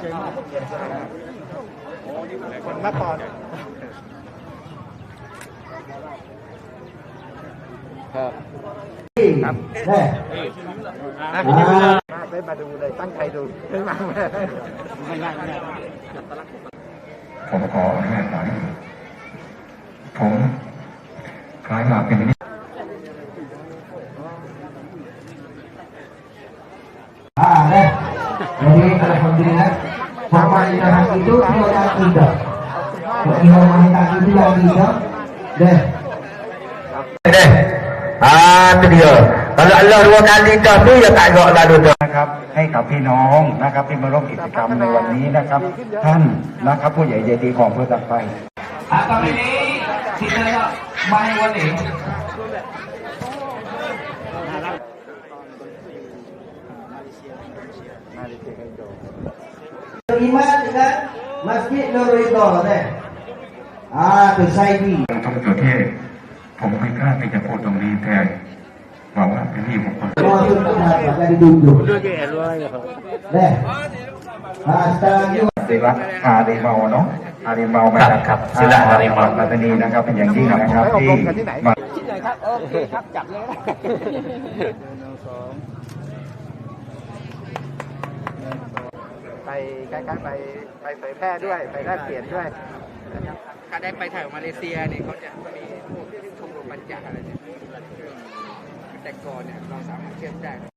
ใจมากคนมาก่อนครับครับแน่อะพี่นิวมากได้มาดูเลยตั้งใจดูไม่มาไม่ได้ไม่ได้ผมขออนุญาตหน่อยผมคล้ายมาเป็นนิ Ah, deh. Jadi alhamdulillah pemerintahan itu yang tidak. Pemerintahan itu yang tidak. Deh. Deh. Ah, itu dia. Kalau Allah dua kali dah tu ya tak agak lalu dah. นะครับให้กับพี่น้องนะครับที่มาร่วมกิจกรรมในวันนี้นะครับ ท่านนะครับผู้ใหญ่ใจดีของเพื่อตัดไฟ Atau ini kita nak main warning. มาเลเซียกับอินโด Beriman dengan Masjid Nur Ridho deh. Ah, tu Saidi. ทุกประเทศผมไม่กล้าที่จะพูดตรงนี้แต่หวังว่าเป็นที่มงคล Semua tu tak jadi duduk. ด้วยแกด้วยครับ Deh. Ah, sekarang lagi ศิลป์ฮาริเมาเนาะฮาริเมามาจากครับศิลป์ฮาริเมา ปัตตานีนะครับ เป็นอย่างยิ่งนะครับไปอบที่รมกันที่ไหนมาที่ไหนครับโอเคครับจับเลยนะ ไปใกล้ๆไปไปเผยแพร่ด้วยไปแลกเปลี่ยนด้วยนะครับถ้าได้ไปถ่ายมาเลเซียเนี่ยเขาจะมีพวกชมรมบัญจาอะไรเนี่ยแต่ก่อนเนี่ยเราสามารถเชื่อมได้